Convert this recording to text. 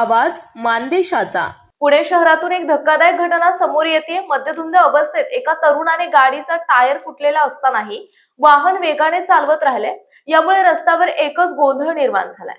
आवाज मानदेशाचा पुणे शहरातून एक धक्कादायक घटना समोर येते मध्यधुंद अवस्थेत एका तरुणाने गाडीचा टायर फुटलेला असतानाही वाहन वेगाने चालवत राहिले यामुळे रस्त्यावर एकच गोंधळ निर्माण झालाय